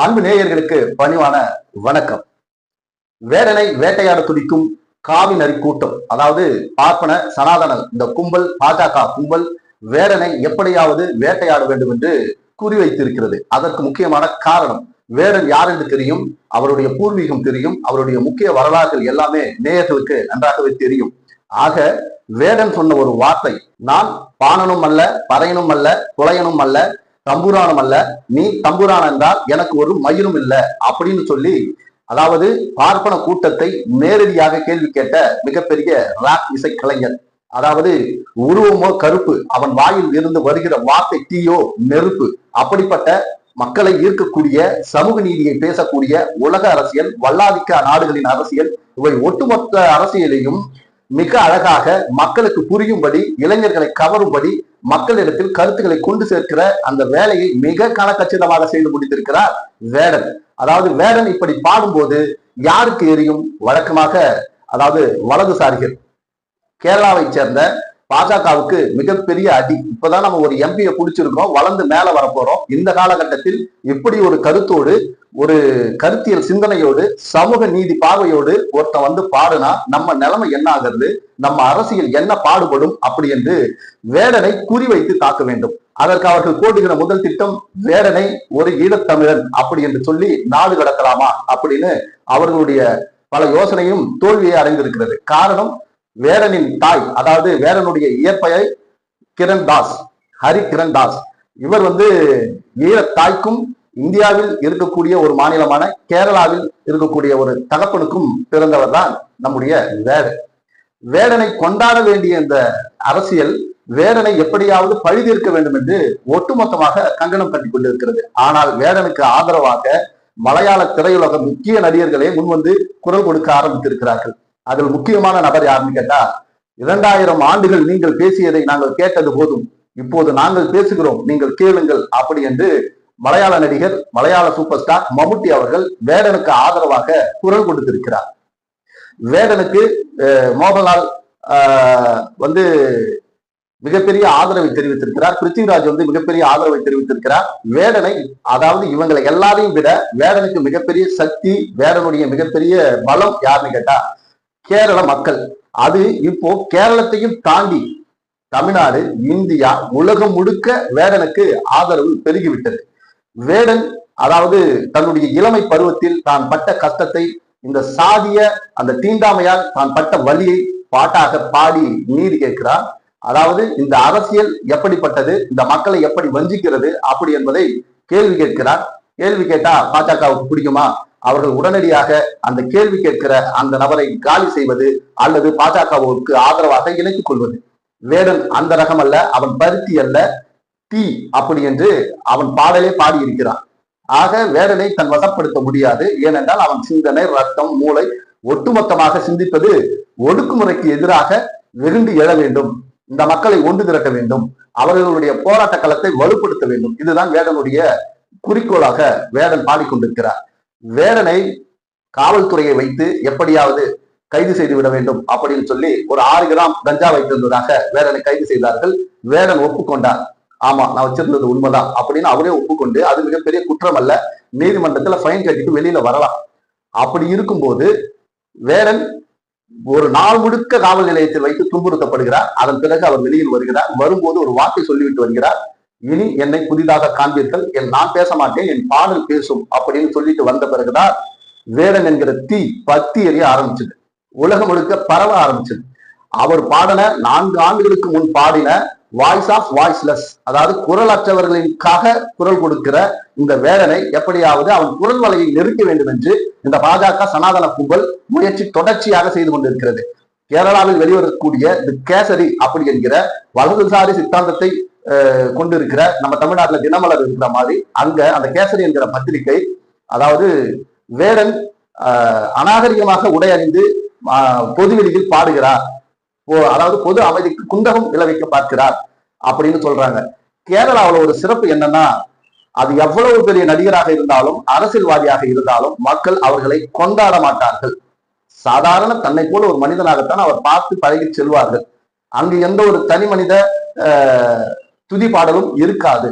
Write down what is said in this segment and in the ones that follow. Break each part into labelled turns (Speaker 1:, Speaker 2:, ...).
Speaker 1: அன்பு நேயர்களுக்கு பணிவான வணக்கம். வேடனை வேட்டையாட துடிக்கும் காவி நரி கூட்டம் அதாவது பார்ப்பன சனாதன இந்த கும்பல் பாஜக கும்பல் வேடனை எப்படியாவது வேட்டையாட வேண்டும் என்று குறிவைத்திருக்கிறது. அதற்கு முக்கியமான காரணம் வேடன் யார் என்று தெரியும் அவருடைய பூர்வீகம் தெரியும் அவருடைய முக்கிய வரலாறுகள் எல்லாமே நேயர்களுக்கு நன்றாகவே தெரியும். ஆக வேடன் சொன்ன ஒரு வார்த்தை நான் பாணனும் அல்ல பறையனும் அல்ல புலையனும் அல்ல தம்புரானம் அல்ல. நீ தம்புரான் என்றால் எனக்கு ஒரு மயிரும் இல்லை அப்படின்னு சொல்லி அதாவது பார்ப்பன கூட்டத்தை நேரடியாக கேள்வி கேட்ட மிகப்பெரிய ராக் இசை கலைஞர் அதாவது உருவமோ கருப்பு அவன் வாயில் இருந்து வருகிற வார்த்தை தீயோ நெருப்பு அப்படிப்பட்ட மக்களை ஈர்க்கக்கூடிய சமூக நீதியை பேசக்கூடிய உலக அரசியல் வல்லாதிக்க நாடுகளின் அரசியல் இவை ஒட்டுமொத்த அரசியலையும் மிக அழகாக மக்களுக்கு புரியும்படி இளைஞர்களை கவரும்படி மக்களிடத்தில் கருத்துக்களை கொண்டு சேர்க்கிற அந்த வேலையை மிக கனக்கச்சிதமாக செய்து முடித்திருக்கிறார் வேடன். அதாவது வேடன் இப்படி பாடும்போது யாருக்கு எரியும்? வழக்கமாக அதாவது வலதுசாரிகள். கேரளாவை சேர்ந்த பாஜகவுக்கு மிகப்பெரிய அடி. இப்பதான் நம்ம ஒரு எம்பியை பிடிச்சிருக்கோம் வளர்ந்து மேல வரப்போறோம். இந்த காலகட்டத்தில் இப்படி ஒரு கருத்தோடு ஒரு கருத்தியல் சிந்தனையோடு சமூக நீதி பார்வையோடு ஒருத்தன் வந்து பாடுனா நம்ம நிலைமை என்ன ஆகிறது? நம்ம அரசியல் என்ன பாடுபடும்? அப்படி என்று வேடனை குறிவைத்து தாக்க வேண்டும். அதற்கு அவர்கள் போட்டுகிற முதல் திட்டம் வேடனை ஒரு ஈழத்தமிழன் அப்படி என்று சொல்லி நாடு கடத்தலாமா? அப்படின்னு அவர்களுடைய பல யோசனையும் தோல்வியை அடைந்திருக்கிறது. காரணம் வேடனின் தாய் அதாவது வேடனுடைய இயற்பெயர் கிரண் தாஸ் ஹரி கிரண் தாஸ் இவர் வந்து ஈழத்தாய்க்கும் இந்தியாவில் இருக்கக்கூடிய ஒரு மாநிலமான கேரளாவில் இருக்கக்கூடிய ஒரு தகப்பனுக்கும் பிறந்தவர் தான் நம்முடைய வேடன். வேடனை கொண்டாட வேண்டிய இந்த அரசியல் வேடனை எப்படியாவது பழிதீர்க்க வேண்டும் என்று ஒட்டுமொத்தமாக கங்கணம் கட்டி கொண்டிருக்கிறது. ஆனால் வேடனுக்கு ஆதரவாக மலையாள திரையுலக முக்கிய நடிகர்களே முன்வந்து குரல் கொடுக்க ஆரம்பித்திருக்கிறார்கள். அதில் முக்கியமான நபர் யாருன்னு கேட்டா இரண்டாயிரம் ஆண்டுகள் நீங்கள் பேசியதை நாங்கள் கேட்டது போதும் இப்போது நாங்கள் பேசுகிறோம் நீங்கள் கேளுங்கள் அப்படி என்று மலையாள நடிகர் மலையாள சூப்பர் ஸ்டார் மம்முட்டி அவர்கள் வேடனுக்கு ஆதரவாக குரல் கொடுத்திருக்கிறார். வேடனுக்கு மோகன்லால் வந்து மிகப்பெரிய ஆதரவை தெரிவித்திருக்கிறார். பிருத்திவிராஜ் வந்து மிகப்பெரிய ஆதரவை தெரிவித்திருக்கிறார். வேடனை அதாவது இவங்களை எல்லாரையும் விட வேடனுக்கு மிகப்பெரிய சக்தி வேடனுடைய மிகப்பெரிய பலம் யாருன்னு கேட்டா கேரள மக்கள். அது இப்போ கேரளத்தையும் தாண்டி தமிழ்நாடு இந்தியா உலகம் முழுக்க வேடனுக்கு ஆதரவு பெருகிவிட்டது. வேடன் அதாவது தன்னுடைய இளமை பருவத்தில் தான் பட்ட கஷ்டத்தை இந்த சாதிய அந்த தீண்டாமையால் தான் பட்ட வலியை பாட்டாக பாடி நீதி கேட்கிறார். அதாவது இந்த அரசியல் எப்படிப்பட்டது இந்த மக்களை எப்படி வஞ்சிக்கிறது அப்படி என்பதை கேள்வி கேட்கிறார். கேள்வி கேட்டா பாஜகவுக்கு பிடிக்குமா? அவர்கள் உடனடியாக அந்த கேள்வி கேட்கிற அந்த நபரை காலி செய்வது அல்லது பாஜகவுக்கு ஆதரவாக இணைத்துக் கொள்வது. வேடன் அந்த ரகம் அல்ல அவன் பருத்தி அல்ல. தீ அப்படி என்று அவன் பாடலே பாடியிருக்கிறான். ஆக வேடனை தன் வசப்படுத்த முடியாது. ஏனென்றால் அவன் சிந்தனை ரத்தம் மூளை ஒட்டுமொத்தமாக சிந்திப்பது ஒடுக்குமுறைக்கு எதிராக வெகுண்டு எழ வேண்டும். இந்த மக்களை ஒன்று திரட்ட வேண்டும். அவர்களுடைய போராட்ட களத்தை வலுப்படுத்த வேண்டும். இதுதான் வேடனுடைய குறிக்கோளாக வேடன் பாடிக்கொண்டிருக்கிறார். வேடனை காவல்துறையை வைத்து எப்படியாவது கைது செய்து விட வேண்டும் அப்படின்னு சொல்லி ஒரு ஆறு கிராம் கஞ்சா வைத்திருந்ததாக வேடனை கைது செய்தார்கள். வேடன் ஒப்புக்கொண்டார். ஆமா நான் வச்சிருந்தது உண்மைதான் அப்படின்னு அவரே ஒப்புக்கொண்டு அது மிகப்பெரிய குற்றம் அல்ல நீதிமன்றத்துல ஃபைன் கட்டிட்டு வெளியில வரலாம். அப்படி இருக்கும்போது வேடன் ஒரு நாள் முழுக்க காவல் நிலையத்தில் வைத்து துன்புறுத்தப்படுகிறார். அதன் பிறகு அவர் வெளியில் வருகிறார். வரும்போது ஒரு வார்த்தை சொல்லிவிட்டு வருகிறார். இனி என்னை புதிதாக காண்பீர்கள். என் நான் பேச மாட்டேன் என் பாடல் பேசும் அப்படின்னு சொல்லிட்டு வந்த பிறகுதான் வேடன் என்கிற தீ பத்தி எறிய ஆரம்பிச்சது. உலகம் முழுக்க பரவ ஆரம்பிச்சது. அவர் பாடின நான்கு ஆண்டுகளுக்கு முன் பாடின வாய்ஸ் ஆஃப் வாய்ஸ்லெஸ் அதாவது குரலற்றவர்களுக்காக குரல் கொடுக்கிற இந்த வேலனை எப்படியாவது அவன் குரல் வலையை நெருக்க வேண்டும் என்று இந்த பாஜக சனாதன கும்பல் முயற்சி தொடர்ச்சியாக செய்து கொண்டிருக்கிறது. கேரளாவில் வெளிவரக்கூடிய தி கேசரி அப்படி என்கிற வலதுசாரி சித்தாந்தத்தை கொண்டிருக்கிற நம்ம தமிழ்நாட்டுல தினமலர் இருக்கிற மாதிரி அங்க அந்த கேசரி என்கிற பத்திரிகை அதாவது வேடன் அநாகரிகமாக உடை அணிந்து பொதுவெளியில் பாடுகிறார். அதாவது பொது அமைதிக்கு குந்தகம் விளைவிக்க பார்க்கிறார் அப்படின்னு சொல்றாங்க. கேரளாவில் ஒரு சிறப்பு என்னன்னா அது எவ்வளவு பெரிய நடிகராக இருந்தாலும் அரசியல்வாதியாக இருந்தாலும் மக்கள் அவர்களை கொண்டாட மாட்டார்கள். சாதாரண தன்னை போல ஒரு மனிதனாகத்தான் அவர் பார்த்து பழகி செல்வார்கள். அங்கு எந்த ஒரு தனி மனித துதி பாடலும் இருக்காது.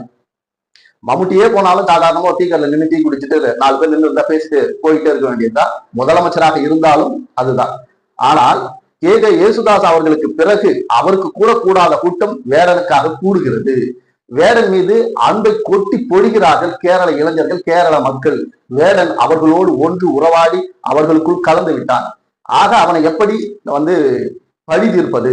Speaker 1: மம்முட்டியே போனாலும் சாதாரணமா டீ நின்று டீ குடிச்சிட்டு நாலு பேர் நின்று இருந்தா பேசிட்டு போயிட்டே இருக்க வேண்டியதுதான். முதலமைச்சராக இருந்தாலும் அதுதான். ஆனால் கே கே யேசுதாஸ் அவர்களுக்கு பிறகு அவருக்கு கூடக்கூடாத கூட்டம் வேடனுக்காக கூடுகிறது. வேடன் மீது அன்பை கொட்டி பொழிகிறார்கள் கேரள இளைஞர்கள் கேரள மக்கள். வேடன் அவர்களோடு ஒன்று உறவாடி அவர்களுக்குள் கலந்து விட்டான். ஆக அவனை எப்படி வந்து பழி தீர்ப்பது?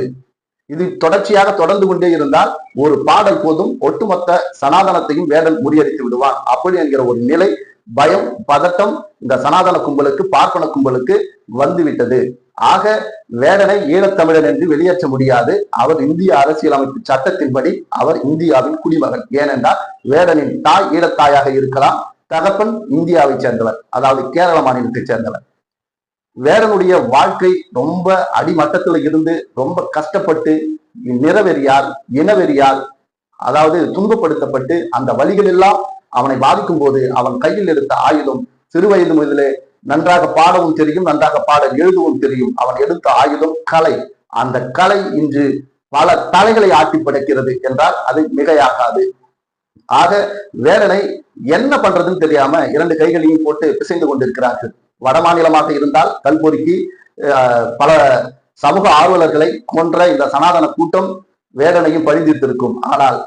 Speaker 1: இது தொடர்ச்சியாக தொடர்ந்து கொண்டே இருந்தால் ஒரு பாடல் போதும் ஒட்டுமொத்த சனாதனத்தையும் வேடன் முறியடித்து விடுவான். அப்படி என்கிற ஒரு நிலை பயம் பதட்டம் இந்த சனாதன கும்பலுக்கு பார்ப்பன கும்பலுக்கு வந்துவிட்டது. ஆக வேடனை ஈழத்தமிழன் என்று வெளியேற்ற முடியாது. அவர் இந்திய அரசியலமைப்பு சட்டத்தின்படி அவர் இந்தியாவின் குடிமகன். ஏனென்றால் வேடனின் தாய் ஈழத்தாயாக இருக்கலாம். தகப்பன் இந்தியாவை சேர்ந்தவர். அதாவது கேரள மாநிலத்தை சேர்ந்தவர். வேடனுடைய வாழ்க்கை ரொம்ப அடிமட்டத்தில் இருந்து ரொம்ப கஷ்டப்பட்டு நிறவெறியால் இனவெறியால் அதாவது துன்பப்படுத்தப்பட்டு அந்த வழிகள் எல்லாம் அவனை பாதிக்கும் போது அவன் கையில் எடுத்த ஆயுதம் சிறுவயது முதலே நன்றாக பாடவும் தெரியும் நன்றாக பாட எழுதவும் தெரியும். அவன் எடுத்த ஆயுதம் கலை. அந்த கலை இன்று பல தலைகளை ஆட்டி படைக்கிறது என்றால் அது மிகையாகாது. ஆக வேடனை என்ன பண்றதுன்னு தெரியாம இரண்டு கைகளையும் போட்டு பிசைந்து கொண்டிருக்கிறார்கள். வட மாநிலமாக இருந்தால் கல்பொருக்கி பல சமூக ஆர்வலர்களை கொன்ற இந்த சனாதன கூட்டம் வேடனையும் பழிந்திருத்திருக்கும் ஆனால்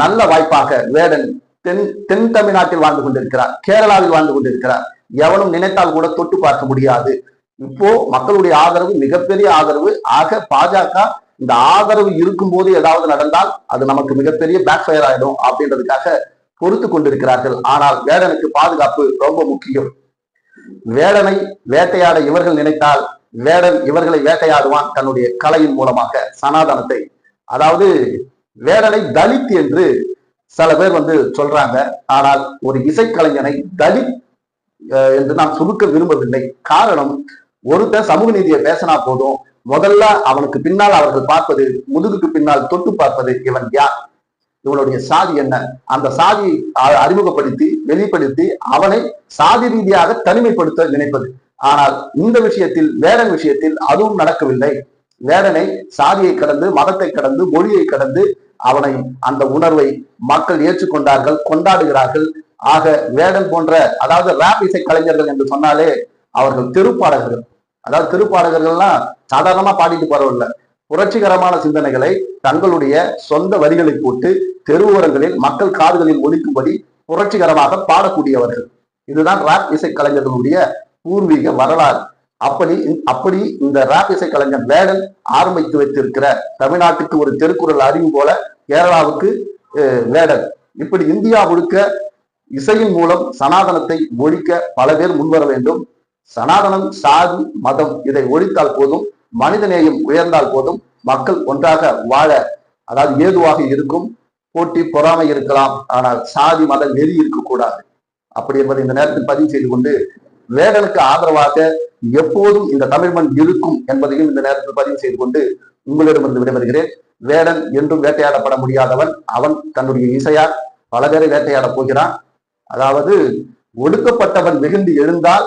Speaker 1: நல்ல வாய்ப்பாக வேடன் தென் தென் தமிழ்நாட்டில் வாழ்ந்து கொண்டிருக்கிறார். கேரளாவில் வாழ்ந்து கொண்டிருக்கிறார். எவனும் நினைத்தால் கூட தொட்டு பார்க்க முடியாது. இப்போ மக்களுடைய ஆதரவு மிகப்பெரிய ஆதரவு. ஆக பாஜக இந்த ஆதரவு இருக்கும் போது ஏதாவது நடந்தால் அது நமக்கு மிகப்பெரிய பேக் ஃபயர் ஆயிடும் அப்படின்றதுக்காக பொறுத்து கொண்டிருக்கிறார்கள். ஆனால் வேடனுக்கு பாதுகாப்பு ரொம்ப முக்கியம். வேடனை வேட்டையாட இவர்கள் நினைத்தால் வேடன் இவர்களை வேட்டையாடுவான் தன்னுடைய கலையின் மூலமாக சனாதனத்தை. அதாவது வேடனை தலித் என்று சில பேர் வந்து சொல்றாங்க ஆனால் ஒரு இசைக்கலைஞனை தலித் என்று நாம் சுருக்க விரும்பவில்லை. காரணம் ஒருத்தர் சமூக நீதியை பேசினா போதும். முதல்ல அவனுக்கு பின்னால் அவர்கள் பார்ப்பது முதுகுக்கு பின்னால் தொட்டு பார்ப்பது இவன் யார்? இவனுடைய சாதி என்ன? அந்த சாதியை அறிமுகப்படுத்தி வெளிப்படுத்தி அவனை சாதி ரீதியாக தனிமைப்படுத்த நினைப்பது. ஆனால் இந்த விஷயத்தில் வேடன் விஷயத்தில் அதுவும் நடக்கவில்லை. வேடனை சாதியை கடந்து மதத்தை கடந்து மொழியை கடந்து அவனை அந்த உணர்வை மக்கள் ஏற்றுக்கொண்டார்கள் கொண்டாடுகிறார்கள். ஆக வேடன் போன்ற அதாவது ராப் இசை கலைஞர்கள் என்று சொன்னாலே அவர்கள் திருப்பாடகர்கள். அதாவது திருப்பாடகர்கள்லாம் சாதாரணமா பாடிட்டு போறவில்ல புரட்சிகரமான சிந்தனைகளை தங்களுடைய சொந்த வரிகளை போட்டு தெருவோரங்களில் மக்கள் காதுகளில் ஒலிக்கும்படி புரட்சிகரமாக பாடக்கூடியவர்கள். இதுதான் ராப் இசை கலைஞர்களுடைய பூர்வீக வரலாறு. அப்படி அப்படி இந்த ராப் இசை கலைஞர் வேடன் ஆரம்பித்து வைத்திருக்கிற தமிழ்நாட்டுக்கு ஒரு திருக்குறள் அறிவு போல கேரளாவுக்கு வேடன் இப்படி இந்தியா முழுக்க இசையின் மூலம் சனாதனத்தை ஒழிக்க பல பேர் முன்வர வேண்டும். சனாதனம் சாதி மதம் இதை ஒழித்தால் போதும் மனிதநேயம் உயர்ந்தால் போதும் மக்கள் ஒன்றாக வாழ அதாவது ஏதுவாக இருக்கும் போட்டி பொறாமை இருக்கலாம் ஆனால் சாதி மத நெறி இருக்கக்கூடாது. அப்படி என்பதை இந்த நேரத்தில் பதிவு செய்து கொண்டு வேடனுக்கு ஆதரவாக எப்போதும் இந்த தமிழ் மண் இருக்கும் என்பதையும் இந்த நேரத்தில் பதிவு செய்து கொண்டு உங்களிடமிருந்து விடைபெறுகிறேன். வேடன் என்றும் வேட்டையாடப்பட முடியாதவன் அவன் தன்னுடைய இசையால் பல பேரை வேட்டையாட போகிறான். அதாவது ஒடுக்கப்பட்டவன் மிகுந்து எழுந்தால்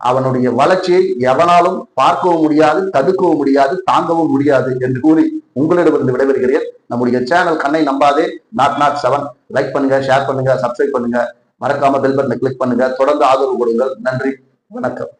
Speaker 1: அவனுடைய வளர்ச்சியை எவனாலும் பார்க்கவும் முடியாது தடுக்கவும் முடியாது தாங்கவும் முடியாது என்று கூறி உங்களிடமிருந்து விடைபெறுகிறேன். நம்முடைய சேனல் கண்ணை நம்பாதே. Not not seven. லைக் பண்ணுங்க ஷேர் பண்ணுங்க சப்ஸ்கிரைப் பண்ணுங்க. மறக்காம பெல் பட்டனை கிளிக் பண்ணுங்க. தொடர்ந்து ஆதரவு கொடுங்கள். நன்றி. வணக்கம்.